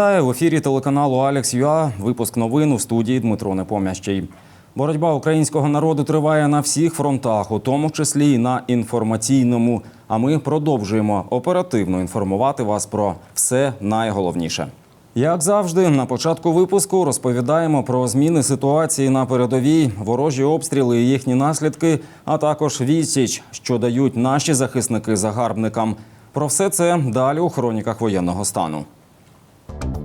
Вітаю в ефірі телеканалу Алекс Юа. Випуск новин у студії Дмитро Непомящий. Боротьба українського народу триває на всіх фронтах, у тому числі і на інформаційному. А ми продовжуємо оперативно інформувати вас про все найголовніше. Як завжди, на початку випуску розповідаємо про зміни ситуації на передовій, ворожі обстріли і їхні наслідки, а також відсіч, що дають наші захисники загарбникам. Про все це далі у хроніках воєнного стану.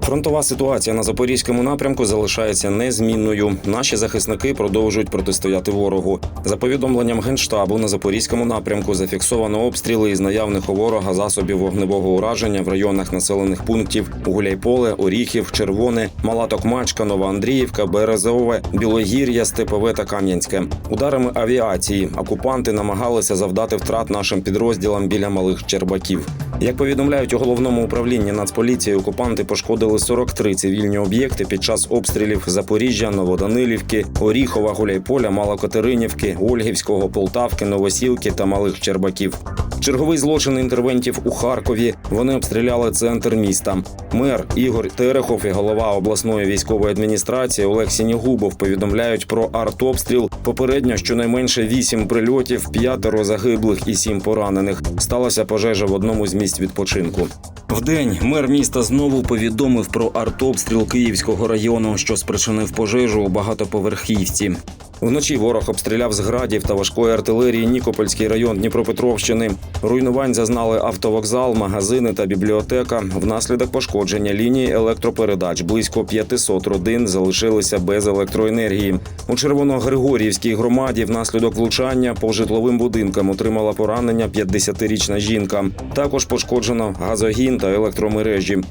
Фронтова ситуація на запорізькому напрямку залишається незмінною. Наші захисники продовжують протистояти ворогу. За повідомленням генштабу на запорізькому напрямку зафіксовано обстріли із наявних у ворога засобів вогневого ураження в районах населених пунктів Гуляйполе, Оріхів, Червоне, Мала Токмачка, Новоандріївка, Березове, Білогір'я, Степове та Кам'янське. Ударами авіації окупанти намагалися завдати втрат нашим підрозділам біля малих Чербаків. Як повідомляють у головному управлінні Нацполіції, окупанти пошкодили 43 цивільні об'єкти під час обстрілів Запоріжжя, Новоданилівки, Оріхова, Гуляйполя, Малокатеринівки, Ольгівського, Полтавки, Новосілки та Малих Чербаків. Черговий злочин інтервентів у Харкові. Вони обстріляли центр міста. Мер Ігор Терехов і голова обласної військової адміністрації Олег Сінігубов повідомляють про артобстріл. Попередньо щонайменше вісім прильотів, п'ятеро загиблих і сім поранених. Сталася пожежа в одному з місць відпочинку. Вдень мер міста знову повідомив про артобстріл Київського району, що спричинив пожежу у багатоповерхівці. Вночі ворог обстріляв з градів та важкої артилерії Нікопольський район Дніпропетровщини. Руйнувань зазнали автовокзал, магазини та бібліотека. Внаслідок пошкодження лінії електропередач близько 500 родин залишилися без електроенергії. У Червоногригорівській громаді внаслідок влучання по житловим будинкам отримала поранення 50-річна жінка. Також пошкоджено газогін та електромережі.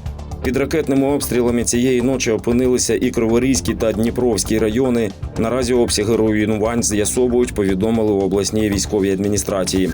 Під ракетними обстрілами цієї ночі опинилися і Криворізький та Дніпровський райони. Наразі обсяги руйнувань з'ясовують, повідомили у обласній військовій адміністрації.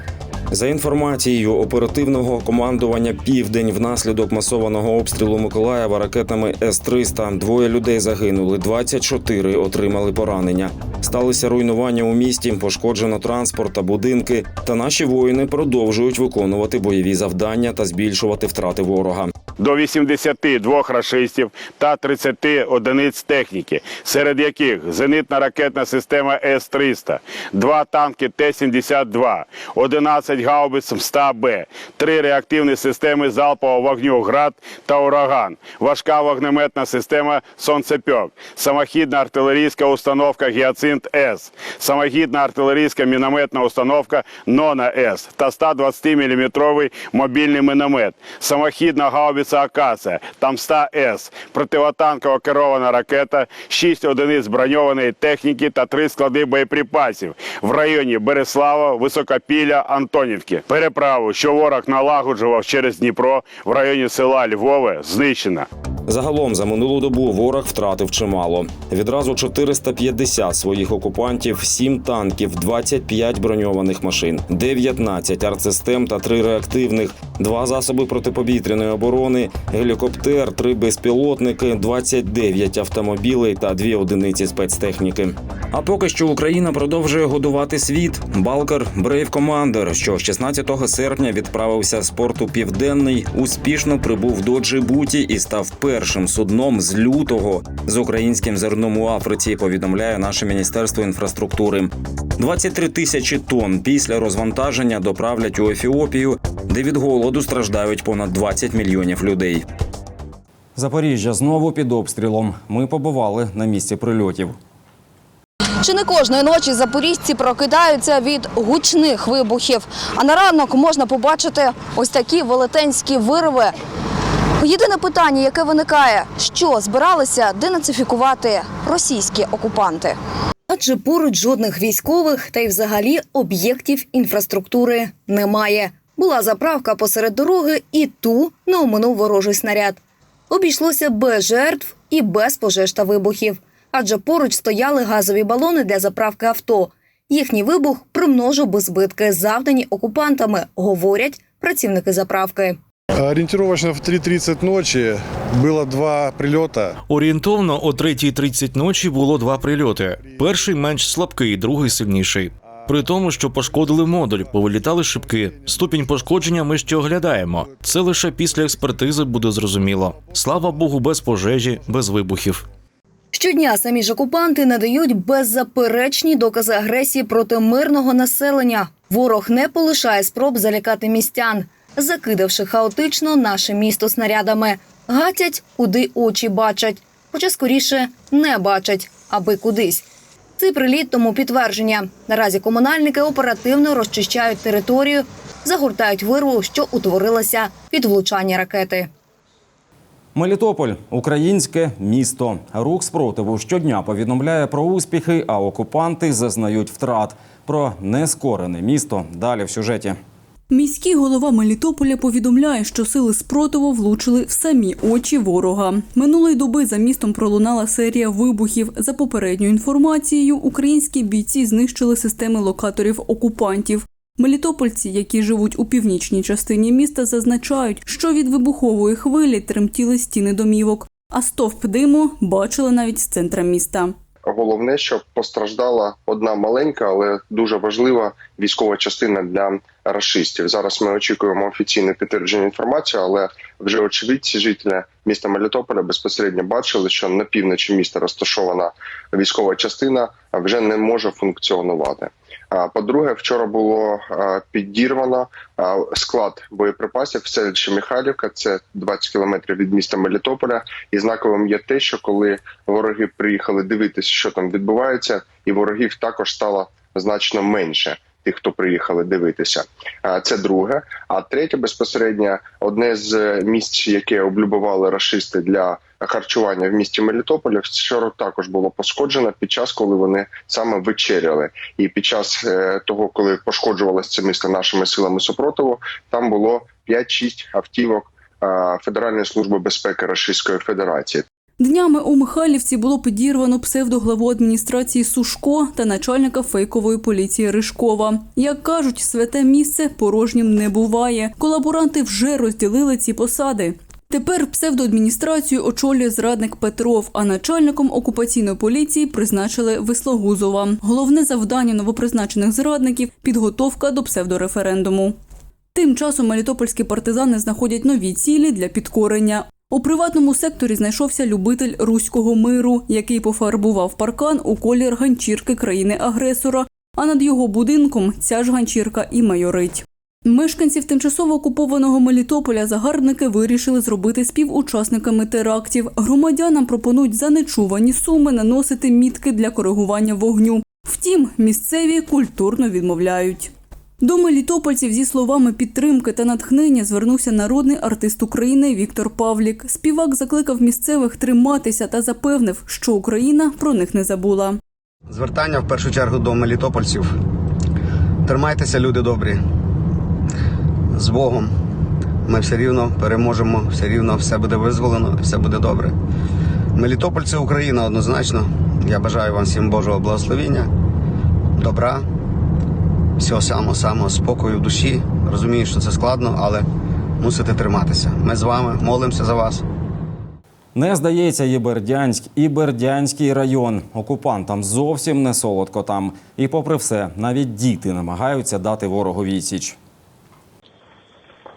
За інформацією оперативного командування Південь внаслідок масованого обстрілу Миколаєва ракетами С-300 двоє людей загинули, 24 отримали поранення. Сталися руйнування у місті, пошкоджено транспорт та будинки. Та наші воїни продовжують виконувати бойові завдання та збільшувати втрати ворога. До 82 рашистів та 30 одиниць техніки, серед яких зенитна ракетна система С-300, два танки Т-72, 11 гаубиць МСТА-Б, три реактивні системи залпового вогню «Град» та «Ураган», важка вогнеметна система «Сонцепьок», самохідна артилерійська установка «Гіацинт-С», самохідна артилерійська мінометна установка «Нона-С» та 120-мм мобільний міномет, самохідна гаубиця «Акація» там МСТА-С, противотанкова керована ракета, 6 одиниць броньованої техніки та 3 склади боєприпасів в районі Береслава, Високопілля, Антонівки. Переправу, що ворог налагоджував через Дніпро в районі села Львове, знищена. Загалом за минулу добу ворог втратив чимало. Відразу 450 своїх окупантів, 7 танків, 25 броньованих машин, 19 артсистем та 3 реактивних, 2 засоби протиповітряної оборони, гелікоптер, 3 безпілотники, 29 автомобілей та 2 одиниці спецтехніки. А поки що Україна продовжує годувати світ. Балкер Брейв Командер, що 16 серпня відправився з порту Південний, успішно прибув до Джибуті і став першим судном з лютого з українським зерном у Африці. Повідомляє наше міністерство інфраструктури. 23 тисячі тонн після розвантаження доправлять у Ефіопію, де від голоду страждають понад 20 мільйонів людей. Запоріжжя знову під обстрілом. Ми побували на місці прильотів. Чи не кожної ночі запоріжці прокидаються від гучних вибухів, а на ранок можна побачити ось такі велетенські вирви. Єдине питання, яке виникає, що збиралися денацифікувати російські окупанти. Адже поруч жодних військових та й взагалі об'єктів інфраструктури немає. Була заправка посеред дороги, і ту не оминув ворожий снаряд. Обійшлося без жертв і без пожеж та вибухів, адже поруч стояли газові балони для заправки авто. Їхній вибух примножив би збитки, завдані окупантами, говорять працівники заправки. Ориентировочно в 3.30 ночи было два прилета. Орієнтовно о 3.30 ночі було два прильоти. Перший менш слабкий, другий сильніший. При тому, що пошкодили модуль, повилітали шибки. Ступінь пошкодження ми ще оглядаємо. Це лише після експертизи буде зрозуміло. Слава Богу, без пожежі, без вибухів. Щодня самі ж окупанти надають беззаперечні докази агресії проти мирного населення. Ворог не полишає спроб залякати містян, закидавши хаотично наше місто снарядами. Гатять, куди очі бачать, хоча скоріше не бачать, аби кудись. Цей приліт тому підтвердження. Наразі комунальники оперативно розчищають територію, загортають вирву, що утворилася від влучання ракети. Мелітополь українське місто. Рух спротиву щодня повідомляє про успіхи, а окупанти зазнають втрат. Про нескорене місто далі в сюжеті. Міський голова Мелітополя повідомляє, що сили спротиву влучили в самі очі ворога. Минулої доби за містом пролунала серія вибухів. За попередньою інформацією, українські бійці знищили системи локаторів окупантів. Мелітопольці, які живуть у північній частині міста, зазначають, що від вибухової хвилі тремтіли стіни домівок, а стовп диму бачили навіть з центра міста. Головне, щоб постраждала одна маленька, але дуже важлива військова частина для расистів. Зараз ми очікуємо офіційне підтвердження інформації, але вже очевидці жителі міста Мелітополя безпосередньо бачили, що на півночі міста розташована військова частина вже не може функціонувати. По-друге, вчора було підірвано склад боєприпасів в селищі Михайлівка. Це 20 кілометрів від міста Мелітополя. І знаковим є те, що коли вороги приїхали дивитися, що там відбувається, і ворогів також стало значно менше. Тих, хто приїхали дивитися, це друге. А третє безпосередньо одне з місць, яке облюбували рашисти для харчування в місті Мелітополя, вчора також було пошкоджено під час, коли вони саме вечеряли. І під час е, того, коли пошкоджувалося це місто нашими силами супротиву, там було 5-6 автівок е, Федеральної служби безпеки Російської Федерації. Днями у Михайлівці було підірвано псевдоглаву адміністрації Сушко та начальника фейкової поліції Ришкова. Як кажуть, святе місце порожнім не буває. Колаборанти вже розділили ці посади. Тепер псевдоадміністрацію очолює зрадник Петров, а начальником окупаційної поліції призначили Вислогузова. Головне завдання новопризначених зрадників підготовка до псевдореферендуму. Тим часом мелітопольські партизани знаходять нові цілі для підкорення. У приватному секторі знайшовся любитель руського миру, який пофарбував паркан у колір ганчірки країни-агресора. А над його будинком ця ж ганчірка і майорить. Мешканців тимчасово окупованого Мелітополя загарбники вирішили зробити співучасниками терактів. Громадянам пропонують за нечувані суми наносити мітки для коригування вогню. Втім, місцеві культурно відмовляють. До мелітопольців зі словами підтримки та натхнення звернувся народний артист України Віктор Павлік. Співак закликав місцевих триматися та запевнив, що Україна про них не забула. Звертання в першу чергу до мелітопольців. Тримайтеся, люди добрі. З Богом. Ми все рівно переможемо, все рівно все буде визволено, все буде добре. Мелітополь це Україна однозначно. Я бажаю вам всім Божого благословіння, добра, всього самого самого спокою в душі. Розумію, що це складно, але мусите триматися. Ми з вами молимося за вас. Не здається і Бердянськ, і Бердянський район. Окупантам зовсім не солодко там. І попри все, навіть діти намагаються дати ворогу відсіч.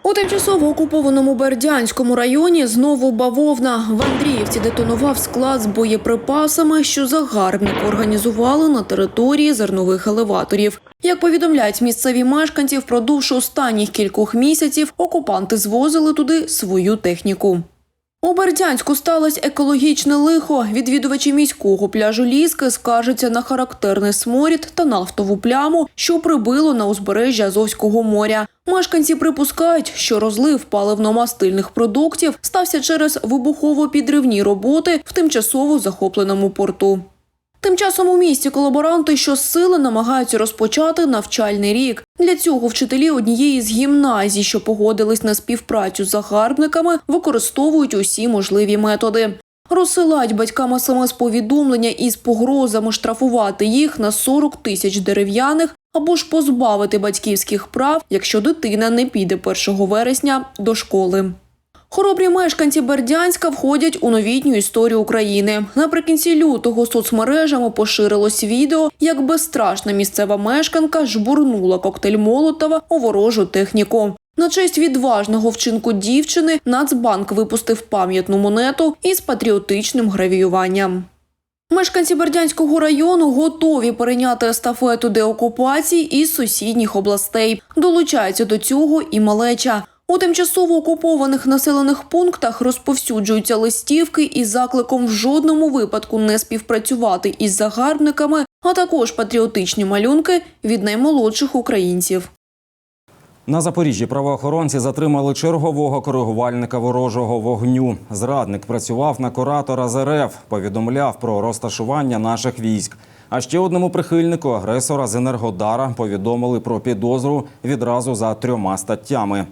У тимчасово окупованому Бердянському районі знову бавовна. В Андріївці детонував склад з боєприпасами, що загарбники організували на території зернових елеваторів. Як повідомляють місцеві мешканці, впродовж останніх кількох місяців окупанти звозили туди свою техніку. У Бердянську сталося екологічне лихо. Відвідувачі міського пляжу Ліски скаржаться на характерний сморід та нафтову пляму, що прибило на узбережжя Азовського моря. Мешканці припускають, що розлив паливно-мастильних продуктів стався через вибухово-підривні роботи в тимчасово захопленому порту. Тим часом у місті колаборанти щосили намагаються розпочати навчальний рік. Для цього вчителі однієї з гімназій, що погодились на співпрацю з загарбниками, використовують усі можливі методи. Розсилають батькам смс-повідомлення із погрозами штрафувати їх на 40 тисяч дерев'яних або ж позбавити батьківських прав, якщо дитина не піде 1 вересня до школи. Хоробрі мешканці Бердянська входять у новітню історію України. Наприкінці лютого соцмережами поширилось відео, як безстрашна місцева мешканка жбурнула коктейль Молотова у ворожу техніку. На честь відважного вчинку дівчини Нацбанк випустив пам'ятну монету із патріотичним гравіюванням. Мешканці Бердянського району готові перейняти естафету деокупації із сусідніх областей. Долучається до цього і малеча. У тимчасово окупованих населених пунктах розповсюджуються листівки із закликом в жодному випадку не співпрацювати із загарбниками, а також патріотичні малюнки від наймолодших українців. На Запоріжжі правоохоронці затримали чергового коригувальника ворожого вогню. Зрадник працював на куратора з РФ, повідомляв про розташування наших військ. А ще одному прихильнику агресора з Енергодара повідомили про підозру відразу за трьома статтями.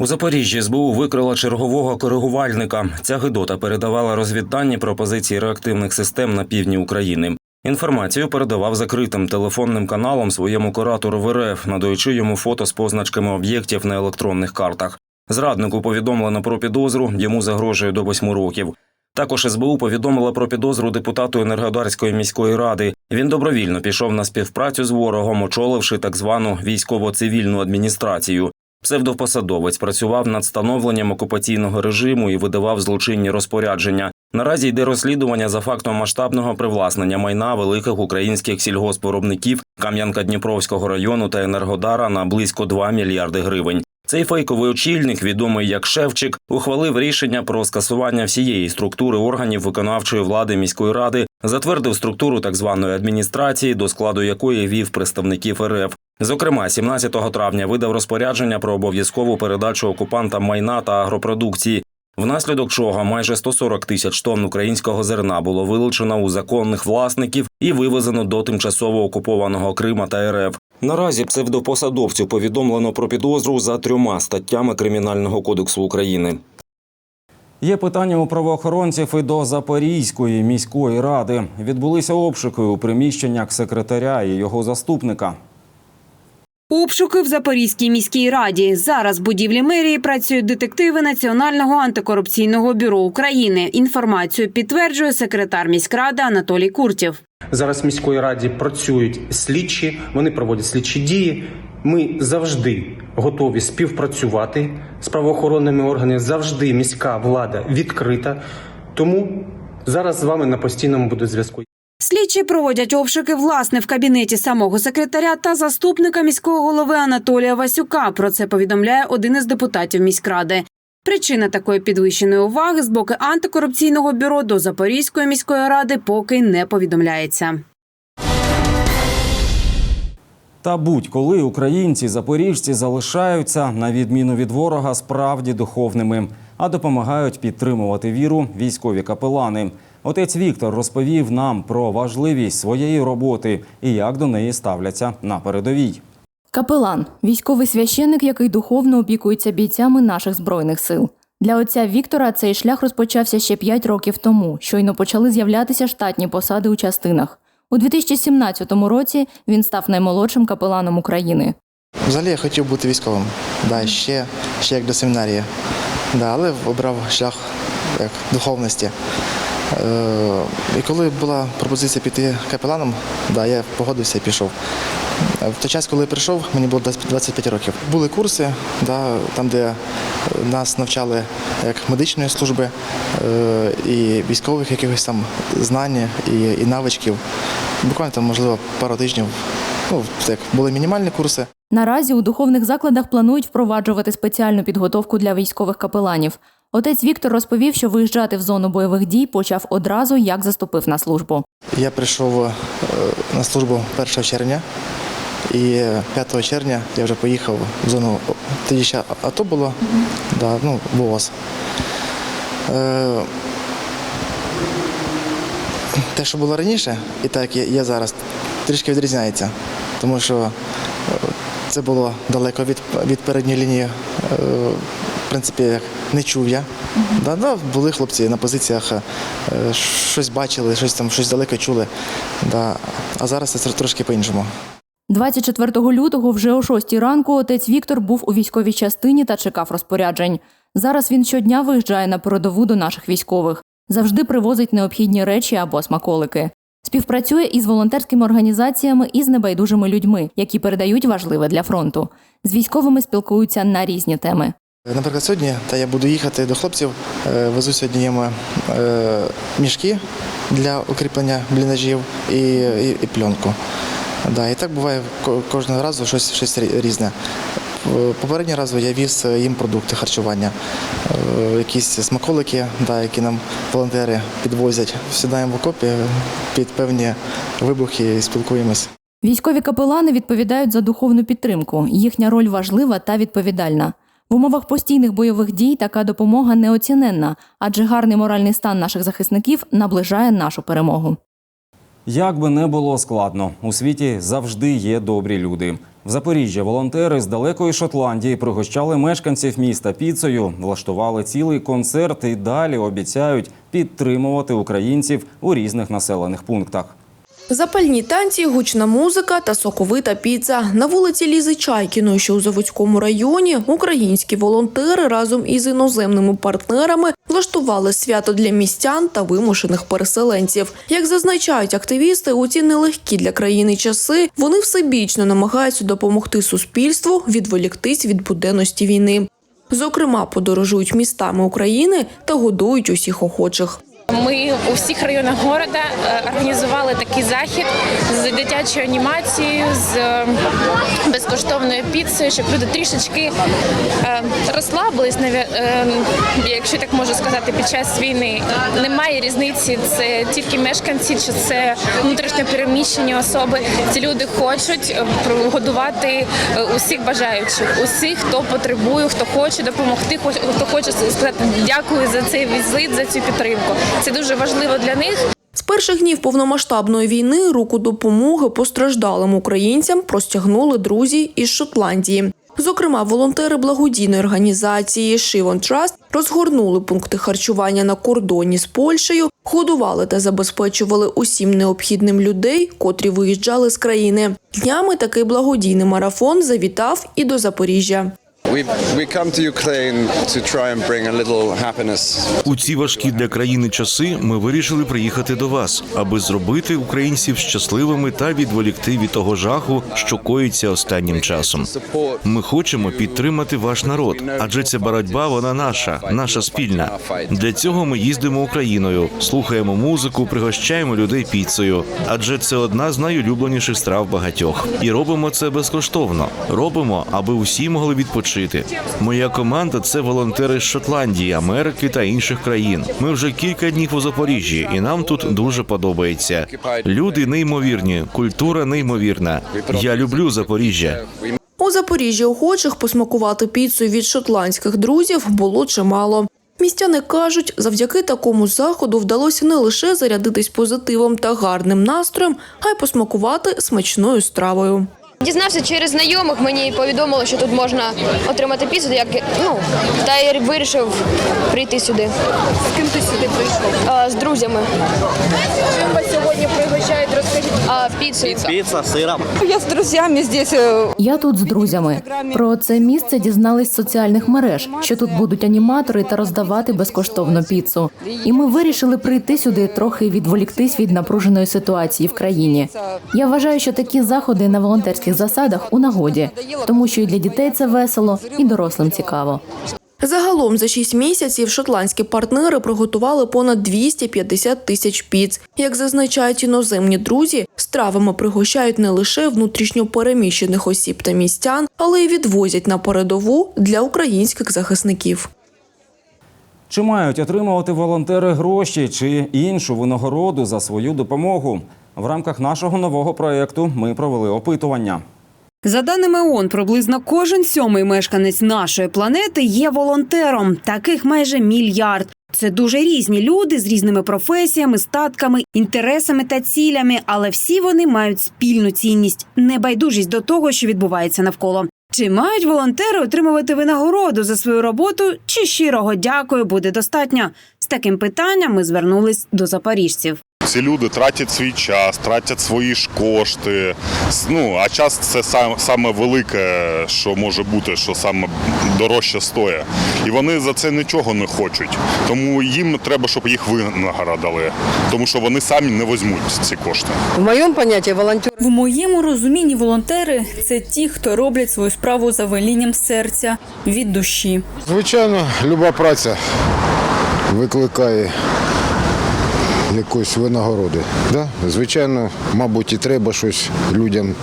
У Запоріжжі СБУ викрила чергового коригувальника. Ця гидота передавала розвіддані про позиції реактивних систем на півдні України. Інформацію передавав закритим телефонним каналом своєму куратору в РФ, надаючи йому фото з позначками об'єктів на електронних картах. Зраднику повідомлено про підозру, йому загрожує до восьми років. Також СБУ повідомила про підозру депутату Енергодарської міської ради. Він добровільно пішов на співпрацю з ворогом, очоливши так звану військово-цивільну адміністрацію. Псевдопосадовець працював над становленням окупаційного режиму і видавав злочинні розпорядження. Наразі йде розслідування за фактом масштабного привласнення майна великих українських сільгоспвиробників Кам'янка-Дніпровського району та Енергодара на близько 2 мільярди гривень. Цей фейковий очільник, відомий як Шевчик, ухвалив рішення про скасування всієї структури органів виконавчої влади міської ради, затвердив структуру так званої адміністрації, до складу якої вів представників РФ. Зокрема, 17 травня видав розпорядження про обов'язкову передачу окупантам майна та агропродукції, внаслідок чого майже 140 тисяч тонн українського зерна було вилучено у законних власників і вивезено до тимчасово окупованого Крима та РФ. Наразі псевдопосадовцю повідомлено про підозру за трьома статтями Кримінального кодексу України. Є питання у правоохоронців і до Запорізької міської ради. Відбулися обшуки у приміщеннях секретаря і його заступника. Обшуки в Запорізькій міській раді. Зараз в будівлі мерії працюють детективи Національного антикорупційного бюро України. Інформацію підтверджує секретар міськради Анатолій Куртєв. Зараз в міської раді працюють слідчі, вони проводять слідчі дії. Ми завжди готові співпрацювати з правоохоронними органами. Завжди міська влада відкрита. Тому зараз з вами на постійному буде зв'язку. Слідчі проводять обшуки власне в кабінеті самого секретаря та заступника міського голови Анатолія Васюка. Про це повідомляє один із депутатів міськради. Причина такої підвищеної уваги з боку антикорупційного бюро до Запорізької міської ради поки не повідомляється. Та будь-коли українці, запоріжці залишаються, на відміну від ворога, справді духовними, а допомагають підтримувати віру військові капелани. Отець Віктор розповів нам про важливість своєї роботи і як до неї ставляться на передовій. Капелан військовий священник, який духовно опікується бійцями наших збройних сил. Для отця Віктора цей шлях розпочався ще 5 років тому. Щойно почали з'являтися штатні посади у частинах. У 2017 році він став наймолодшим капеланом України. Взагалі я хотів бути військовим. Да, ще, ще як до семінарії. Да, але обрав шлях як духовності. Е, і коли була пропозиція піти капеланом, да, я погодився і пішов. Е, В той час, коли я прийшов, мені було 25 років. Були курси, да, там, де нас навчали як медичної служби е, і військових якихось там знань і, і навичків. Буквально там, можливо, пару тижнів. Ну, так, були мінімальні курси. Наразі у духовних закладах планують впроваджувати спеціальну підготовку для військових капеланів. Отець Віктор розповів, що виїжджати в зону бойових дій почав одразу, як заступив на службу. Я прийшов е, на службу 1 червня, і 5 червня я вже поїхав в зону. Тоді ще АТО було, да, ну, ВООЗ. Е, Те, що було раніше, і так є зараз, трішки відрізняється, тому що е, це було далеко від, від передньої лінії. В принципі, як не чув я. Да, да, були хлопці на позиціях, е, щось бачили, щось там, щось далеко чули. Да. А зараз це трошки по-іншому. 24 лютого вже о 6 ранку отець Віктор був у військовій частині та чекав розпоряджень. Зараз він щодня виїжджає на передову до наших військових, завжди привозить необхідні речі або смаколики. Співпрацює із волонтерськими організаціями і з небайдужими людьми, які передають важливе для фронту. З військовими спілкуються на різні теми. Наприклад, сьогодні та я буду їхати до хлопців, е, везу сьогодні їм е, мішки для укріплення бліндажів і, і, і пленку. Да, і так буває кожного разу щось, щось різне. Попереднього разу я віз їм продукти харчування, е, якісь смаколики, да, які нам волонтери підвозять. Сідаємо в окопі під певні вибухи і спілкуємось. Військові капелани відповідають за духовну підтримку. Їхня роль важлива та відповідальна. В умовах постійних бойових дій така допомога неоціненна, адже гарний моральний стан наших захисників наближає нашу перемогу. Як би не було складно, у світі завжди є добрі люди. В Запоріжжі волонтери з далекої Шотландії пригощали мешканців міста піцею, влаштували цілий концерт і далі обіцяють підтримувати українців у різних населених пунктах. Запальні танці, гучна музика та соковита піца. На вулиці Лізи Чайкіної, що у Заводському районі, українські волонтери разом із іноземними партнерами влаштували свято для містян та вимушених переселенців. Як зазначають активісти, у ці нелегкі для країни часи вони всебічно намагаються допомогти суспільству відволіктись від буденності війни. Зокрема, подорожують містами України та годують усіх охочих. Ми у всіх районах города е, організували такий захід з дитячою анімацією, з е, безкоштовною піцею, щоб люди трішечки е, розслабились, якщо так можу сказати, під час війни. Немає різниці, це тільки мешканці чи це внутрішньо переміщені особи. Ці люди хочуть годувати усіх бажаючих, усіх, хто потребує, хто хоче допомогти, хто хоче сказати дякую за цей візит, за цю підтримку. Це дуже важливо для них. З перших днів повномасштабної війни руку допомоги постраждалим українцям простягнули друзі із Шотландії. Зокрема, волонтери благодійної організації Shivon Trust розгорнули пункти харчування на кордоні з Польщею, годували та забезпечували усім необхідним людей, котрі виїжджали з країни. Днями такий благодійний марафон завітав і до Запоріжжя. У ці важкі для країни часи ми вирішили приїхати до вас, аби зробити українців щасливими та відволікти від того жаху, що коїться останнім часом. Ми хочемо підтримати ваш народ, адже ця боротьба вона наша, наша спільна. Для цього ми їздимо Україною, слухаємо музику, пригощаємо людей піцею, адже це одна з найулюбленіших страв багатьох. І робимо це безкоштовно. Робимо, аби усі могли відпочити. Моя команда це волонтери з Шотландії, Америки та інших країн. Ми вже кілька днів у Запоріжжі, і нам тут дуже подобається. Люди неймовірні, культура неймовірна. Я люблю Запоріжжя. У Запоріжжі охочих посмакувати піцу від шотландських друзів було чимало. Містяни кажуть, завдяки такому заходу вдалося не лише зарядитись позитивом та гарним настроєм, а й посмакувати смачною стравою. Дізнався через знайомих, мені повідомили, що тут можна отримати піцу, як ну та я вирішив прийти сюди. З ким ти сюди прийшов? з друзями. Чим вас сьогодні пригощають? Розкажіть. А, піцею. Пицца с сыром. Я з друзями здесь. Я тут з друзями. Про це місце дізнались з соціальних мереж, що тут будуть аніматори та роздавати безкоштовну піцу. І ми вирішили прийти сюди трохи відволіктись від напруженої ситуації в країні. Я вважаю, що такі заходи на волонтерських засадах у нагоді, тому що і для дітей це весело, і дорослим цікаво. Загалом за 6 місяців шотландські партнери приготували понад 250 тисяч піц. Як зазначають іноземні друзі, стравами пригощають не лише внутрішньо переміщених осіб та містян, але й відвозять на передову для українських захисників. Чи мають отримувати волонтери гроші чи іншу винагороду за свою допомогу? В рамках нашого нового проєкту ми провели опитування. За даними ООН, приблизно кожен сьомий мешканець нашої планети є волонтером. Таких майже мільярд. Це дуже різні люди з різними професіями, статками, інтересами та цілями, але всі вони мають спільну цінність небайдужість до того, що відбувається навколо. Чи мають волонтери отримувати винагороду за свою роботу, чи щирого дякую буде достатньо? З таким питанням ми звернулись до запоріжців. Ці люди тратять свій час, тратять свої ж кошти. Ну, а час це сам, саме велике, що може бути, що саме дорожче стоїть. І вони за це нічого не хочуть. Тому їм треба, щоб їх винагородили, тому що вони самі не візьмуть ці кошти. В моем понятии волонтер В моєму розумінні волонтери це ті, хто роблять свою справу за велінням серця від душі. Звичайно, люба праця викликає якоїсь винагороди. Да? Звичайно, мабуть, і треба щось людям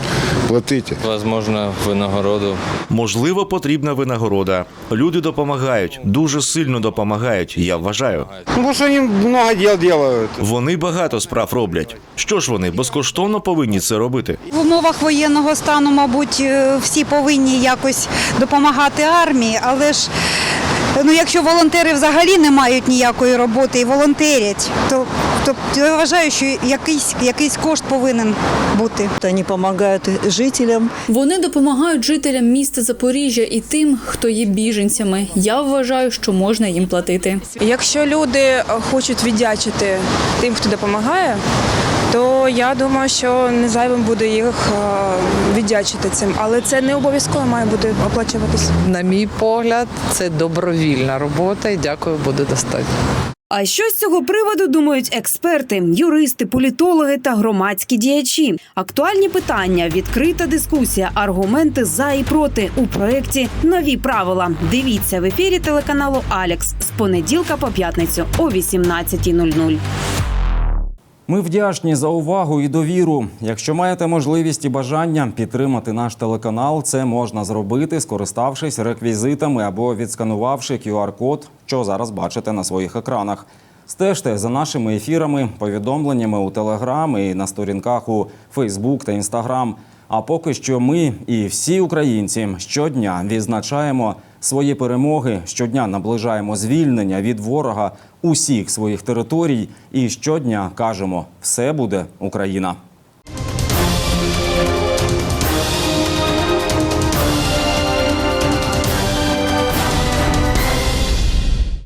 платити. Возможно, винагороду. Можливо, потрібна винагорода. Люди допомагають, дуже сильно допомагають. Я вважаю. Ну, бо що вони багато діл роблять. Вони багато справ роблять. Що ж вони безкоштовно повинні це робити? В умовах воєнного стану, мабуть, е, всі повинні якось допомагати армії, але ж ну, якщо волонтери взагалі не мають ніякої роботи і волонтерять, то, то, то я вважаю, що якийсь, якийсь кошт повинен бути. Вони допомагають жителям. Вони допомагають жителям міста Запоріжжя і тим, хто є біженцями. Я вважаю, що можна їм платити. Якщо люди хочуть віддячити тим, хто допомагає, то я думаю, що не зайвим буде їх е, віддячити цим. Але це не обов'язково має бути оплачуватись. На мій погляд, це добровільна робота і дякую, буде достатньо. А що з цього приводу думають експерти, юристи, політологи та громадські діячі? Актуальні питання, відкрита дискусія, аргументи за і проти у проєкті Нові правила. Дивіться в ефірі телеканалу Алекс з понеділка по п'ятницю о 18.00. Ми вдячні за увагу і довіру. Якщо маєте можливість і бажання підтримати наш телеканал, це можна зробити, скориставшись реквізитами або відсканувавши QR-код, що зараз бачите на своїх екранах. Стежте за нашими ефірами, повідомленнями у Телеграм і на сторінках у Фейсбук та Інстаграм. А поки що ми і всі українці щодня відзначаємо свої перемоги, щодня наближаємо звільнення від ворога усіх своїх територій. І щодня кажемо, все буде Україна.